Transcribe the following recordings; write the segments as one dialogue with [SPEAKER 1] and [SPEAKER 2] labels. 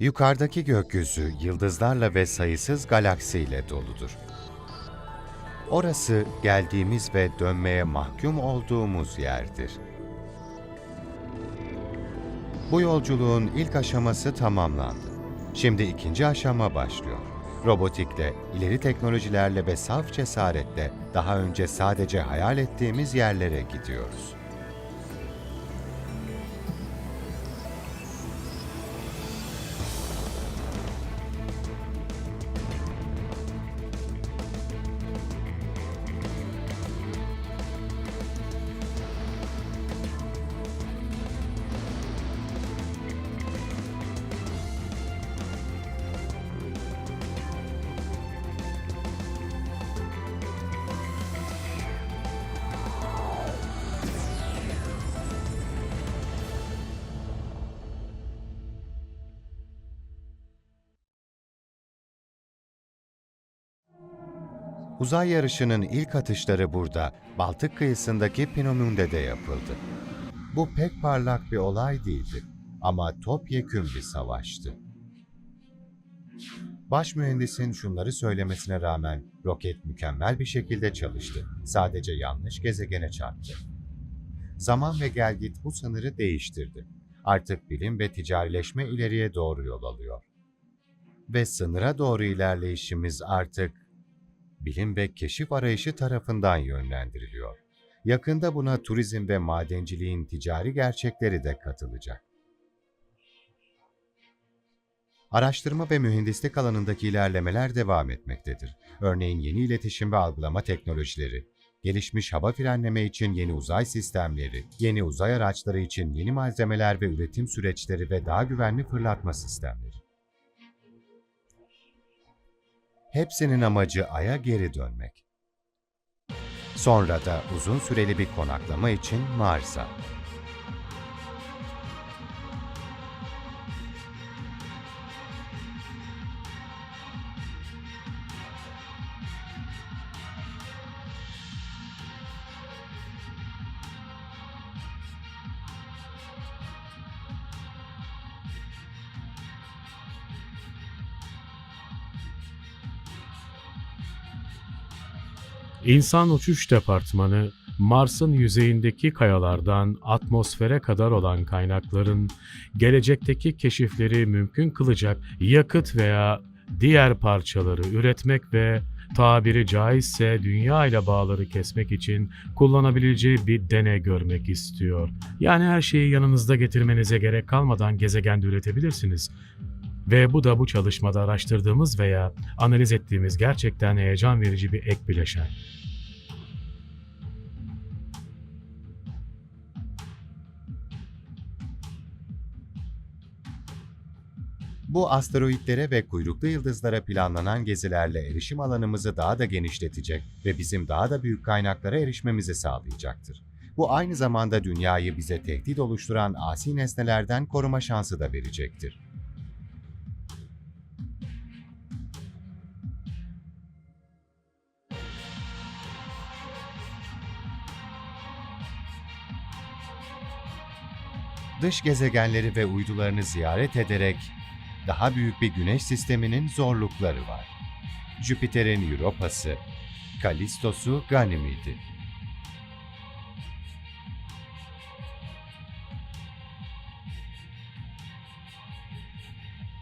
[SPEAKER 1] Yukarıdaki gökyüzü yıldızlarla ve sayısız galaksiyle doludur. Orası geldiğimiz ve dönmeye mahkum olduğumuz yerdir. Bu yolculuğun ilk aşaması tamamlandı. Şimdi ikinci aşama başlıyor. Robotikle, ileri teknolojilerle ve saf cesaretle daha önce sadece hayal ettiğimiz yerlere gidiyoruz. Uzay yarışının ilk atışları burada, Baltık kıyısındaki Pinomunde'de yapıldı. Bu pek parlak bir olay değildi ama topyekün bir savaştı. Baş mühendisin şunları söylemesine rağmen roket mükemmel bir şekilde çalıştı. Sadece yanlış gezegene çarptı. Zaman ve gelgit bu sınırı değiştirdi. Artık bilim ve ticarileşme ileriye doğru yol alıyor. Ve sınıra doğru ilerleyişimiz artık bilim ve keşif arayışı tarafından yönlendiriliyor. Yakında buna turizm ve madenciliğin ticari gerçekleri de katılacak. Araştırma ve mühendislik alanındaki ilerlemeler devam etmektedir. Örneğin yeni iletişim ve algılama teknolojileri, gelişmiş hava frenleme için yeni uzay sistemleri, yeni uzay araçları için yeni malzemeler ve üretim süreçleri ve daha güvenli fırlatma sistemleri. Hepsinin amacı Ay'a geri dönmek. Sonra da uzun süreli bir konaklama için Mars'a.
[SPEAKER 2] İnsan Uçuş Departmanı, Mars'ın yüzeyindeki kayalardan atmosfere kadar olan kaynakların gelecekteki keşifleri mümkün kılacak yakıt veya diğer parçaları üretmek ve tabiri caizse dünya ile bağları kesmek için kullanabileceği bir deney görmek istiyor. Yani her şeyi yanınızda getirmenize gerek kalmadan gezegende üretebilirsiniz. Ve bu da bu çalışmada araştırdığımız veya analiz ettiğimiz gerçekten heyecan verici bir ek bileşen.
[SPEAKER 1] Bu asteroitlere ve kuyruklu yıldızlara planlanan gezilerle erişim alanımızı daha da genişletecek ve bizim daha da büyük kaynaklara erişmemizi sağlayacaktır. Bu aynı zamanda dünyayı bize tehdit oluşturan asi nesnelerden koruma şansı da verecektir. Dış gezegenleri ve uydularını ziyaret ederek daha büyük bir güneş sisteminin zorlukları var. Jüpiter'in Europa'sı, Kallistosu Ganymede'i.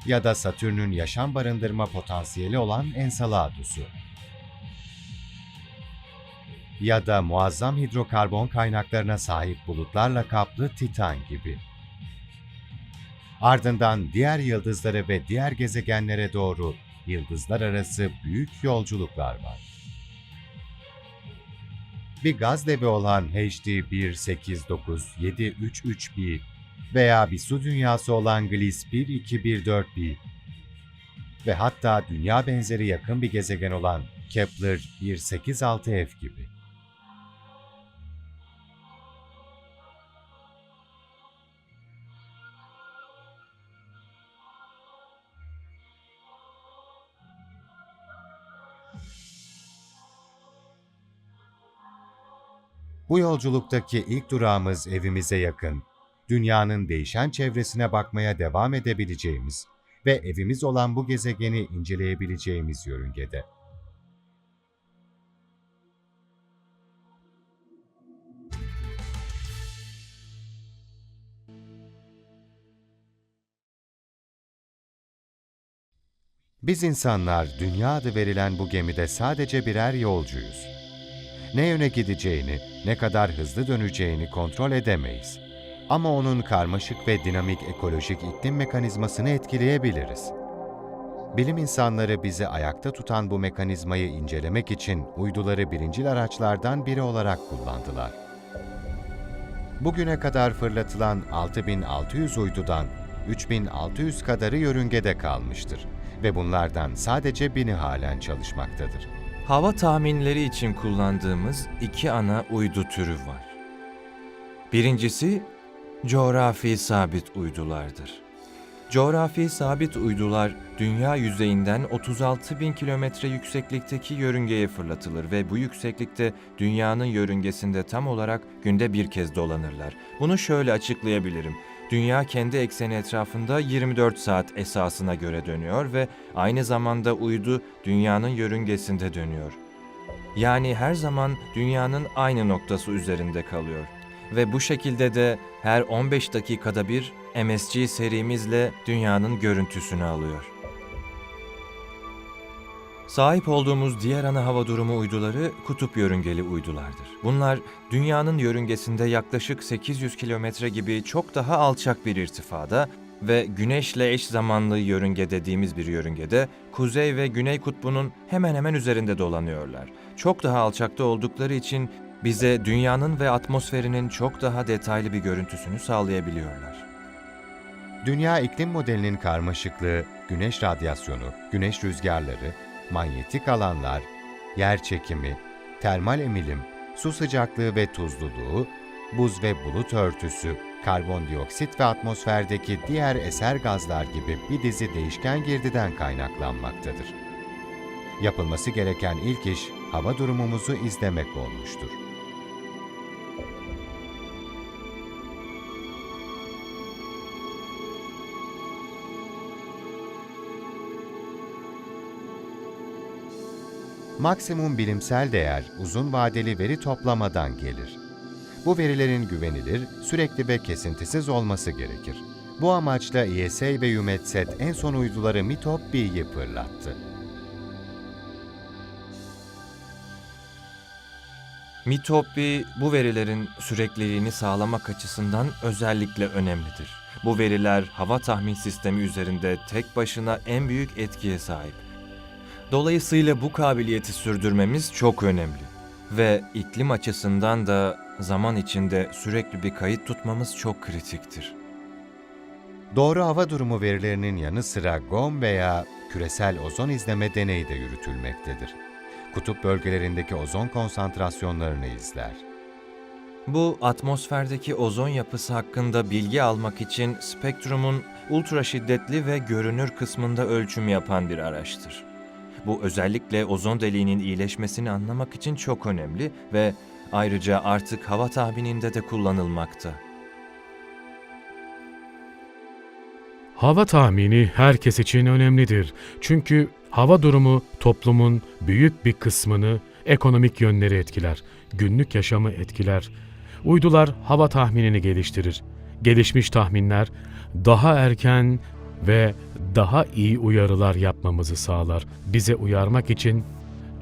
[SPEAKER 1] Ya da Satürn'ün yaşam barındırma potansiyeli olan Enceladus'u. Ya da muazzam hidrokarbon kaynaklarına sahip bulutlarla kaplı Titan gibi. Ardından diğer yıldızları ve diğer gezegenlere doğru yıldızlar arası büyük yolculuklar var. Bir gaz devi olan HD 189733b veya bir su dünyası olan Gliss 1214b ve hatta dünya benzeri yakın bir gezegen olan Kepler 186f gibi. Bu yolculuktaki ilk durağımız evimize yakın, dünyanın değişen çevresine bakmaya devam edebileceğimiz, ve evimiz olan bu gezegeni inceleyebileceğimiz yörüngede. Biz insanlar dünya adı verilen bu gemide sadece birer yolcuyuz. Ne yöne gideceğini, ne kadar hızlı döneceğini kontrol edemeyiz. Ama onun karmaşık ve dinamik ekolojik iklim mekanizmasını etkileyebiliriz. Bilim insanları bizi ayakta tutan bu mekanizmayı incelemek için uyduları birincil araçlardan biri olarak kullandılar. Bugüne kadar fırlatılan 6600 uydudan 3600 kadarı yörüngede kalmıştır ve bunlardan sadece bini halen çalışmaktadır.
[SPEAKER 3] Hava tahminleri için kullandığımız iki ana uydu türü var. Birincisi coğrafi sabit uydulardır. Coğrafi sabit uydular dünya yüzeyinden 36 bin kilometre yükseklikteki yörüngeye fırlatılır ve bu yükseklikte dünyanın yörüngesinde tam olarak günde bir kez dolanırlar. Bunu şöyle açıklayabilirim. Dünya kendi ekseni etrafında 24 saat esasına göre dönüyor ve aynı zamanda uydu dünyanın yörüngesinde dönüyor. Yani her zaman dünyanın aynı noktası üzerinde kalıyor. Ve bu şekilde de her 15 dakikada bir MSG serimizle dünyanın görüntüsünü alıyor. Sahip olduğumuz diğer ana hava durumu uyduları kutup yörüngeli uydulardır. Bunlar dünyanın yörüngesinde yaklaşık 800 kilometre gibi çok daha alçak bir irtifada ve güneşle eş zamanlı yörünge dediğimiz bir yörüngede kuzey ve güney kutbunun hemen hemen üzerinde dolanıyorlar. Çok daha alçakta oldukları için bize dünyanın ve atmosferinin çok daha detaylı bir görüntüsünü sağlayabiliyorlar.
[SPEAKER 1] Dünya iklim modelinin karmaşıklığı, güneş radyasyonu, güneş rüzgarları, manyetik alanlar, yer çekimi, termal emilim, su sıcaklığı ve tuzluluğu, buz ve bulut örtüsü, karbondioksit ve atmosferdeki diğer eser gazlar gibi bir dizi değişken girdiden kaynaklanmaktadır. Yapılması gereken ilk iş hava durumumuzu izlemek olmuştur. Maksimum bilimsel değer uzun vadeli veri toplamadan gelir. Bu verilerin güvenilir, sürekli ve kesintisiz olması gerekir. Bu amaçla ESA ve EUMETSAT en son uyduları MITOP B'yi fırlattı.
[SPEAKER 3] Mitopi bu verilerin sürekliliğini sağlamak açısından özellikle önemlidir. Bu veriler hava tahmin sistemi üzerinde tek başına en büyük etkiye sahip. Dolayısıyla bu kabiliyeti sürdürmemiz çok önemli. Ve iklim açısından da zaman içinde sürekli bir kayıt tutmamız çok kritiktir.
[SPEAKER 1] Doğru hava durumu verilerinin yanı sıra GOM veya küresel ozon izleme deneyi de yürütülmektedir. Kutup bölgelerindeki ozon konsantrasyonlarını izler.
[SPEAKER 3] Bu atmosferdeki ozon yapısı hakkında bilgi almak için spektrumun ultra şiddetli ve görünür kısmında ölçüm yapan bir araçtır. Bu özellikle ozon deliğinin iyileşmesini anlamak için çok önemli ve ayrıca artık hava tahmininde de kullanılmakta.
[SPEAKER 2] Hava tahmini herkes için önemlidir. Çünkü hava durumu toplumun büyük bir kısmını ekonomik yönleri etkiler, günlük yaşamı etkiler. Uydular hava tahminini geliştirir. Gelişmiş tahminler daha erken ve daha iyi uyarılar yapmamızı sağlar. Bize uyarmak için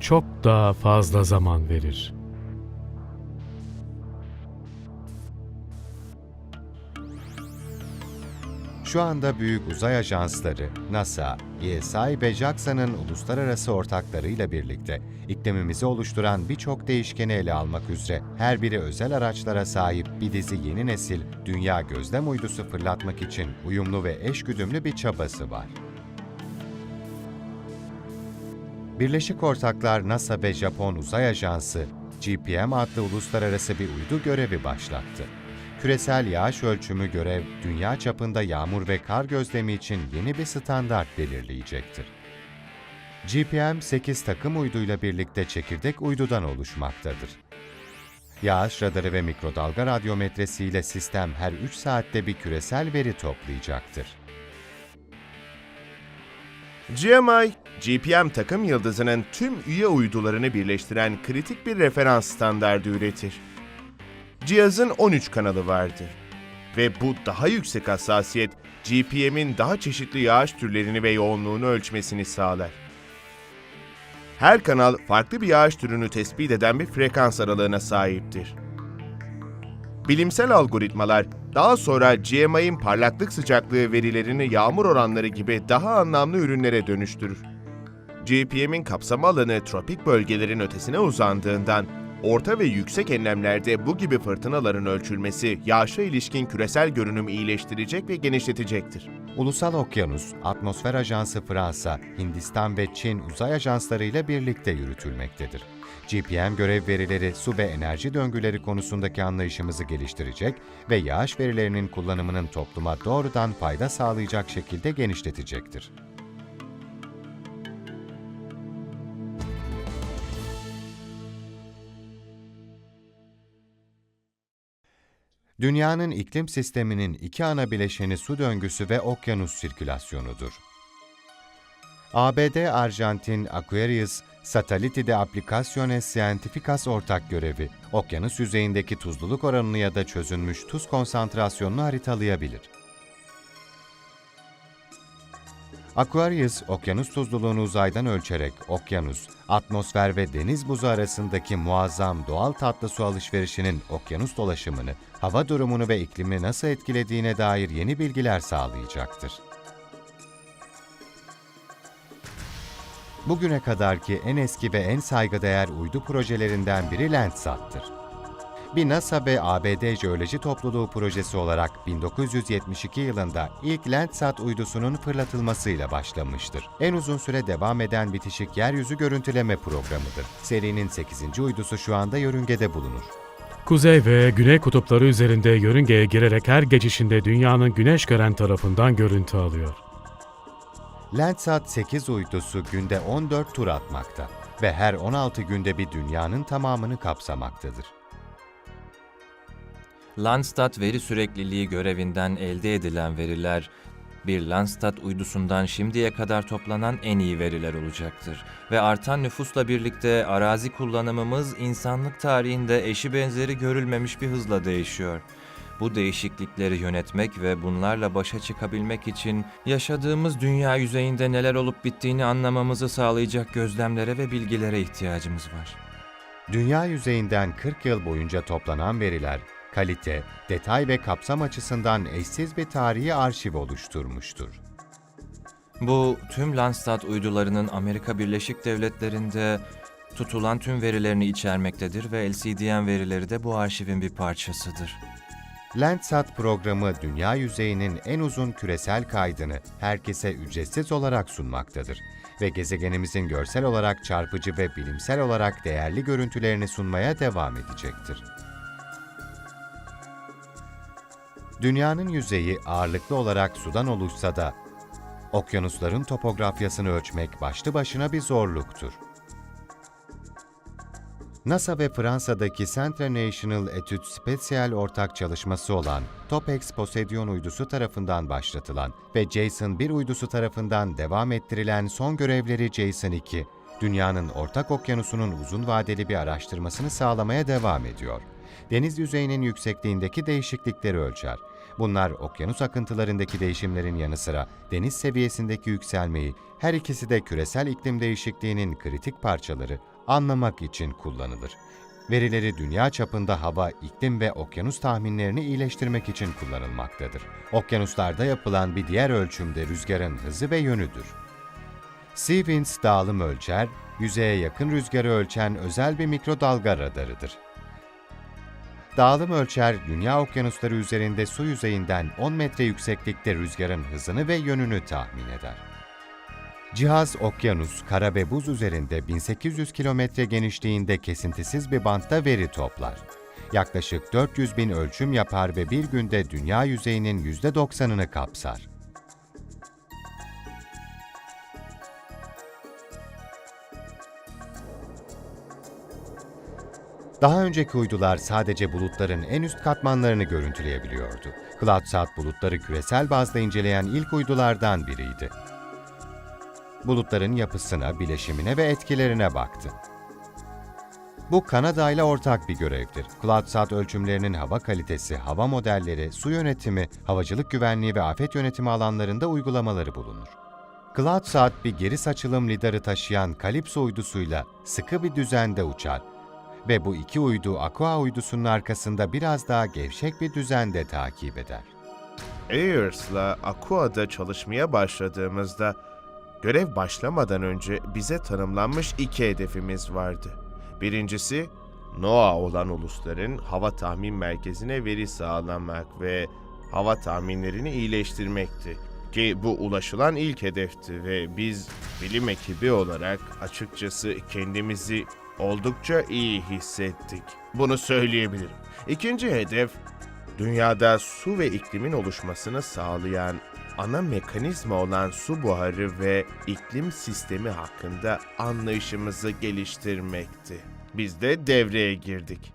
[SPEAKER 2] çok daha fazla zaman verir.
[SPEAKER 1] Şu anda büyük uzay ajansları, NASA, ESA ve JAXA'nın uluslararası ortaklarıyla birlikte iklimimizi oluşturan birçok değişkeni ele almak üzere her biri özel araçlara sahip bir dizi yeni nesil dünya gözlem uydusu fırlatmak için uyumlu ve eşgüdümlü bir çabası var. Birleşik Ortaklar NASA ve Japon Uzay Ajansı, GPM adlı uluslararası bir uydu görevi başlattı. Küresel yağış ölçümü görev, dünya çapında yağmur ve kar gözlemi için yeni bir standart belirleyecektir. GPM 8 takım uyduyla birlikte çekirdek uydudan oluşmaktadır. Yağış radarı ve mikrodalga radyometresiyle sistem her 3 saatte bir küresel veri toplayacaktır.
[SPEAKER 4] GMI, GPM takım yıldızının tüm üye uydularını birleştiren kritik bir referans standardı üretir. Cihazın 13 kanalı vardır. Ve bu daha yüksek hassasiyet, GPM'in daha çeşitli yağış türlerini ve yoğunluğunu ölçmesini sağlar. Her kanal farklı bir yağış türünü tespit eden bir frekans aralığına sahiptir. Bilimsel algoritmalar daha sonra GMI'nin parlaklık sıcaklığı verilerini yağmur oranları gibi daha anlamlı ürünlere dönüştürür. GPM'in kapsama alanı tropik bölgelerin ötesine uzandığından, orta ve yüksek enlemlerde bu gibi fırtınaların ölçülmesi yağışa ilişkin küresel görünümü iyileştirecek ve genişletecektir.
[SPEAKER 1] Ulusal Okyanus, Atmosfer Ajansı Fransa, Hindistan ve Çin uzay ajansları ile birlikte yürütülmektedir. GPM görev verileri su ve enerji döngüleri konusundaki anlayışımızı geliştirecek ve yağış verilerinin kullanımının topluma doğrudan fayda sağlayacak şekilde genişletecektir. Dünyanın iklim sisteminin iki ana bileşeni su döngüsü ve okyanus sirkülasyonudur. ABD Arjantin Aquarius Satellite de Aplicaciones Científicas ortak görevi, okyanus yüzeyindeki tuzluluk oranını ya da çözünmüş tuz konsantrasyonunu haritalayabilir. Aquarius, okyanus tuzluluğunu uzaydan ölçerek okyanus, atmosfer ve deniz buzu arasındaki muazzam doğal tatlı su alışverişinin okyanus dolaşımını, hava durumunu ve iklimi nasıl etkilediğine dair yeni bilgiler sağlayacaktır. Bugüne kadarki en eski ve en saygıdeğer uydu projelerinden biri Landsat'tır. Bir NASA ve ABD Jeoloji Topluluğu projesi olarak 1972 yılında ilk Landsat uydusunun fırlatılmasıyla başlamıştır. En uzun süre devam eden bitişik yeryüzü görüntüleme programıdır. Serinin 8. uydusu şu anda yörüngede bulunur.
[SPEAKER 2] Kuzey ve güney kutupları üzerinde yörüngeye girerek her geçişinde dünyanın güneş gören tarafından görüntü alıyor.
[SPEAKER 1] Landsat 8 uydusu günde 14 tur atmakta ve her 16 günde bir dünyanın tamamını kapsamaktadır.
[SPEAKER 3] Landsat veri sürekliliği görevinden elde edilen veriler, bir Landsat uydusundan şimdiye kadar toplanan en iyi veriler olacaktır. Ve artan nüfusla birlikte arazi kullanımımız insanlık tarihinde eşi benzeri görülmemiş bir hızla değişiyor. Bu değişiklikleri yönetmek ve bunlarla başa çıkabilmek için yaşadığımız dünya yüzeyinde neler olup bittiğini anlamamızı sağlayacak gözlemlere ve bilgilere ihtiyacımız var.
[SPEAKER 1] Dünya yüzeyinden 40 yıl boyunca toplanan veriler, kalite, detay ve kapsam açısından eşsiz bir tarihi arşiv oluşturmuştur.
[SPEAKER 3] Bu tüm Landsat uydularının Amerika Birleşik Devletleri'nde tutulan tüm verilerini içermektedir ve LCDN verileri de bu arşivin bir parçasıdır.
[SPEAKER 1] Landsat programı dünya yüzeyinin en uzun küresel kaydını herkese ücretsiz olarak sunmaktadır ve gezegenimizin görsel olarak çarpıcı ve bilimsel olarak değerli görüntülerini sunmaya devam edecektir. Dünyanın yüzeyi ağırlıklı olarak sudan oluşsa da okyanusların topografyasını ölçmek başlı başına bir zorluktur. NASA ve Fransa'daki Centre National Etudes Spatiales ortak çalışması olan TOPEX Poseidon uydusu tarafından başlatılan ve Jason 1 uydusu tarafından devam ettirilen son görevleri Jason 2, dünyanın ortak okyanusunun uzun vadeli bir araştırmasını sağlamaya devam ediyor. Deniz yüzeyinin yüksekliğindeki değişiklikleri ölçer. Bunlar okyanus akıntılarındaki değişimlerin yanı sıra deniz seviyesindeki yükselmeyi, her ikisi de küresel iklim değişikliğinin kritik parçaları anlamak için kullanılır. Verileri dünya çapında hava, iklim ve okyanus tahminlerini iyileştirmek için kullanılmaktadır. Okyanuslarda yapılan bir diğer ölçüm de rüzgarın hızı ve yönüdür. Seawinds dağılım ölçer, yüzeye yakın rüzgarı ölçen özel bir mikrodalga radarıdır. Dağılım ölçer, dünya okyanusları üzerinde su yüzeyinden 10 metre yükseklikte rüzgarın hızını ve yönünü tahmin eder. Cihaz okyanus, kara ve buz üzerinde 1800 kilometre genişliğinde kesintisiz bir bantta veri toplar. Yaklaşık 400 bin ölçüm yapar ve bir günde dünya yüzeyinin %90'ını kapsar. Daha önceki uydular sadece bulutların en üst katmanlarını görüntüleyebiliyordu. CloudSat bulutları küresel bazda inceleyen ilk uydulardan biriydi. Bulutların yapısına, bileşimine ve etkilerine baktı. Bu Kanada ile ortak bir görevdir. CloudSat ölçümlerinin hava kalitesi, hava modelleri, su yönetimi, havacılık güvenliği ve afet yönetimi alanlarında uygulamaları bulunur. CloudSat bir geri saçılım lidarı taşıyan Calypso uydusuyla sıkı bir düzende uçar ve bu iki uydu Aqua uydusunun arkasında biraz daha gevşek bir düzende takip eder.
[SPEAKER 4] Ayers'la Aqua'da çalışmaya başladığımızda görev başlamadan önce bize tanımlanmış iki hedefimiz vardı. Birincisi, NOAA olan ulusların hava tahmin merkezine veri sağlamak ve hava tahminlerini iyileştirmekti. Ki bu ulaşılan ilk hedefti ve biz bilim ekibi olarak açıkçası kendimizi oldukça iyi hissettik. Bunu söyleyebilirim. İkinci hedef, dünyada su ve iklimin oluşmasını sağlayan ana mekanizma olan su buharı ve iklim sistemi hakkında anlayışımızı geliştirmekti. Biz de devreye girdik.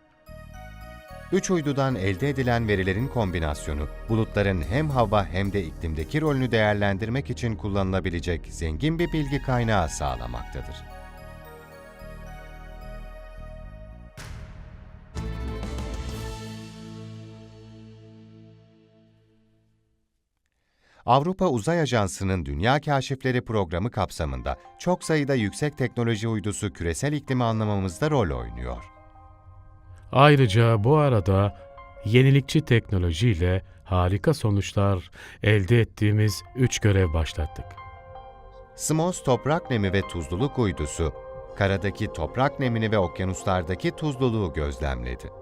[SPEAKER 1] Üç uydudan elde edilen verilerin kombinasyonu, bulutların hem hava hem de iklimdeki rolünü değerlendirmek için kullanılabilecek zengin bir bilgi kaynağı sağlamaktadır. Avrupa Uzay Ajansı'nın Dünya Kaşifleri programı kapsamında çok sayıda yüksek teknoloji uydusu küresel iklimi anlamamızda rol oynuyor.
[SPEAKER 2] Ayrıca bu arada yenilikçi teknolojiyle harika sonuçlar elde ettiğimiz üç görev başlattık.
[SPEAKER 1] SMOS toprak nemi ve tuzluluk uydusu, karadaki toprak nemini ve okyanuslardaki tuzluluğu gözlemledi.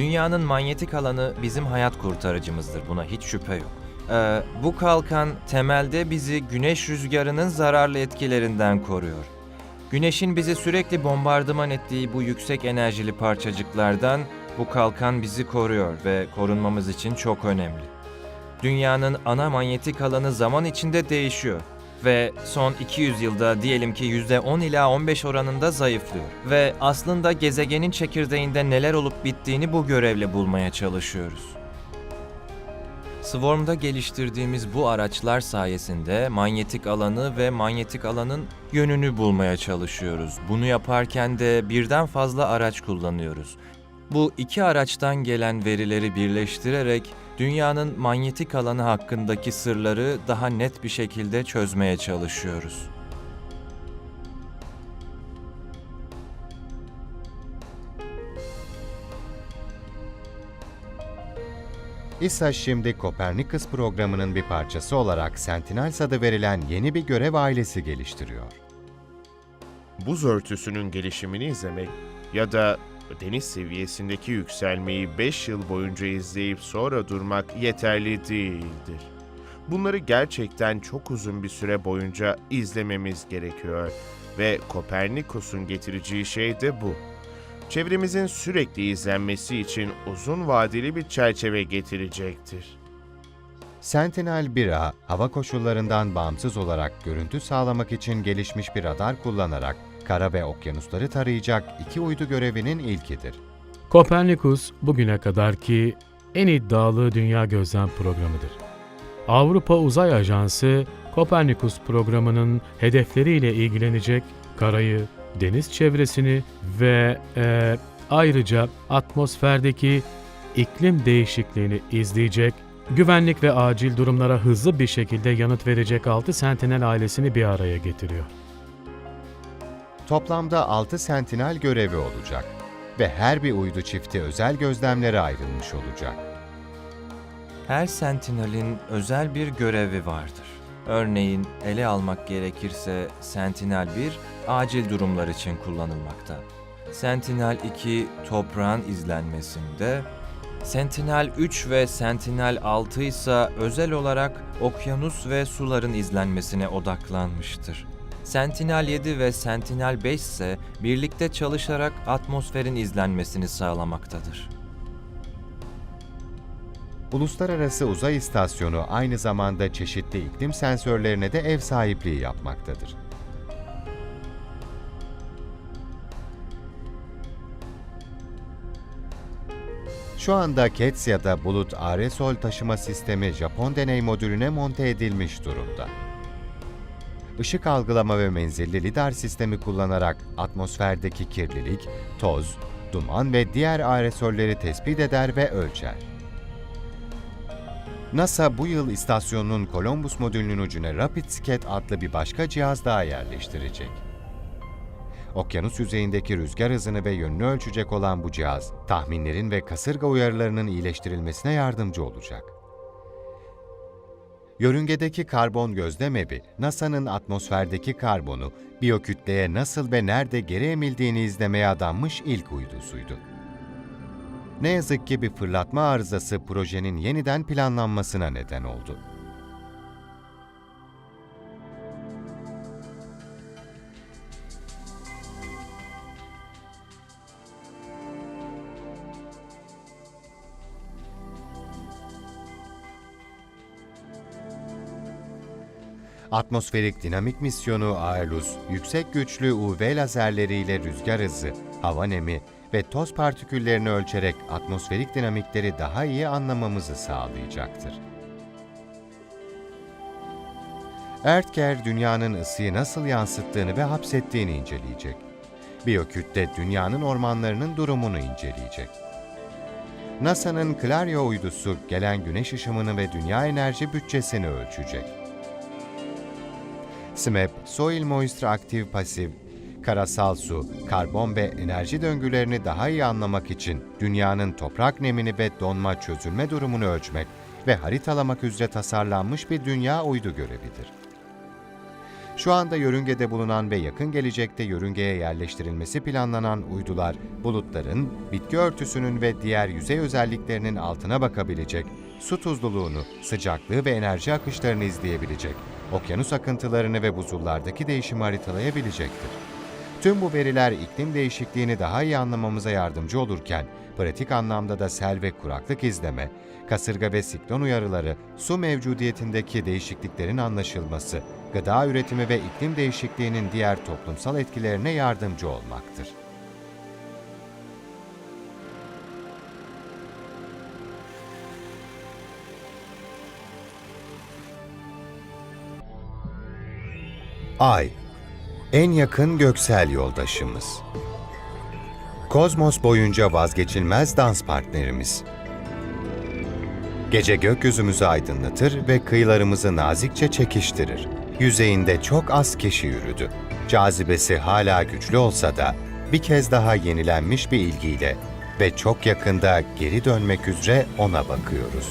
[SPEAKER 3] Dünyanın manyetik alanı bizim hayat kurtarıcımızdır. Buna hiç şüphe yok. Ee, bu kalkan temelde bizi güneş rüzgarının zararlı etkilerinden koruyor. Güneşin bizi sürekli bombardıman ettiği bu yüksek enerjili parçacıklardan bu kalkan bizi koruyor ve korunmamız için çok önemli. Dünyanın ana manyetik alanı zaman içinde değişiyor ve son 200 yılda diyelim ki %10 ila 15 oranında zayıflıyor. Ve aslında gezegenin çekirdeğinde neler olup bittiğini bu görevle bulmaya çalışıyoruz. Swarm'da geliştirdiğimiz bu araçlar sayesinde manyetik alanı ve manyetik alanın yönünü bulmaya çalışıyoruz. Bunu yaparken de birden fazla araç kullanıyoruz. Bu iki araçtan gelen verileri birleştirerek dünyanın manyetik alanı hakkındaki sırları daha net bir şekilde çözmeye çalışıyoruz.
[SPEAKER 1] İSA şimdi Kopernikus programının bir parçası olarak Sentinels adı verilen yeni bir görev ailesi geliştiriyor.
[SPEAKER 4] Buz örtüsünün gelişimini izlemek ya da deniz seviyesindeki yükselmeyi 5 yıl boyunca izleyip sonra durmak yeterli değildir. Bunları gerçekten çok uzun bir süre boyunca izlememiz gerekiyor ve Kopernikus'un getireceği şey de bu. Çevremizin sürekli izlenmesi için uzun vadeli bir çerçeve getirecektir.
[SPEAKER 1] Sentinel 1A, hava koşullarından bağımsız olarak görüntü sağlamak için gelişmiş bir radar kullanarak kara ve okyanusları tarayacak iki uydu görevinin ilkidir.
[SPEAKER 2] Kopernikus bugüne kadarki en iddialı dünya gözlem programıdır. Avrupa Uzay Ajansı, Kopernikus programının hedefleriyle ilgilenecek karayı, deniz çevresini ve eee, ayrıca atmosferdeki iklim değişikliğini izleyecek güvenlik ve acil durumlara hızlı bir şekilde yanıt verecek 6 Sentinel ailesini bir araya getiriyor.
[SPEAKER 1] Toplamda 6 sentinel görevi olacak ve her bir uydu çifti özel gözlemlere ayrılmış olacak.
[SPEAKER 3] Her sentinelin özel bir görevi vardır. Örneğin ele almak gerekirse Sentinel 1 acil durumlar için kullanılmakta. Sentinel 2 toprağın izlenmesinde, Sentinel 3 ve Sentinel 6 ise özel olarak okyanus ve suların izlenmesine odaklanmıştır. Sentinel 7 ve Sentinel 5 ise birlikte çalışarak atmosferin izlenmesini sağlamaktadır.
[SPEAKER 1] Uluslararası Uzay İstasyonu aynı zamanda çeşitli iklim sensörlerine de ev sahipliği yapmaktadır. Şu anda Ketsya'da bulut aerosol taşıma sistemi Japon deney modülüne monte edilmiş durumda. Işık algılama ve menzilli lidar sistemi kullanarak atmosferdeki kirlilik, toz, duman ve diğer aerosolleri tespit eder ve ölçer. NASA bu yıl istasyonun Columbus modülünün ucuna Rapid Scat adlı bir başka cihaz daha yerleştirecek. Okyanus yüzeyindeki rüzgar hızını ve yönünü ölçecek olan bu cihaz, tahminlerin ve kasırga uyarılarının iyileştirilmesine yardımcı olacak. Yörüngedeki karbon gözlem evi, NASA'nın atmosferdeki karbonu biyokütleye nasıl ve nerede geri emildiğini izlemeye adanmış ilk uydusuydu. Ne yazık ki bir fırlatma arızası projenin yeniden planlanmasına neden oldu. Atmosferik dinamik misyonu AELUS, yüksek güçlü UV lazerleriyle rüzgar hızı, hava nemi ve toz partiküllerini ölçerek atmosferik dinamikleri daha iyi anlamamızı sağlayacaktır. Earthcare, dünyanın ısıyı nasıl yansıttığını ve hapsettiğini inceleyecek. Biyokütle dünyanın ormanlarının durumunu inceleyecek. NASA'nın Clario uydusu gelen güneş ışımını ve dünya enerji bütçesini ölçecek. SMAP, Soil Moisture Active Passive, karasal su, karbon ve enerji döngülerini daha iyi anlamak için dünyanın toprak nemini ve donma çözülme durumunu ölçmek ve haritalamak üzere tasarlanmış bir dünya uydu görevidir. Şu anda yörüngede bulunan ve yakın gelecekte yörüngeye yerleştirilmesi planlanan uydular, bulutların, bitki örtüsünün ve diğer yüzey özelliklerinin altına bakabilecek, su tuzluluğunu, sıcaklığı ve enerji akışlarını izleyebilecek, okyanus akıntılarını ve buzullardaki değişimi haritalayabilecektir. Tüm bu veriler iklim değişikliğini daha iyi anlamamıza yardımcı olurken, pratik anlamda da sel ve kuraklık izleme, kasırga ve siklon uyarıları, su mevcudiyetindeki değişikliklerin anlaşılması, gıda üretimi ve iklim değişikliğinin diğer toplumsal etkilerine yardımcı olmaktır. Ay en yakın göksel yoldaşımız. Kozmos boyunca vazgeçilmez dans partnerimiz. Gece gökyüzümüzü aydınlatır ve kıyılarımızı nazikçe çekiştirir. Yüzeyinde çok az kişi yürüdü. Cazibesi hala güçlü olsa da bir kez daha yenilenmiş bir ilgiyle ve çok yakında geri dönmek üzere ona bakıyoruz.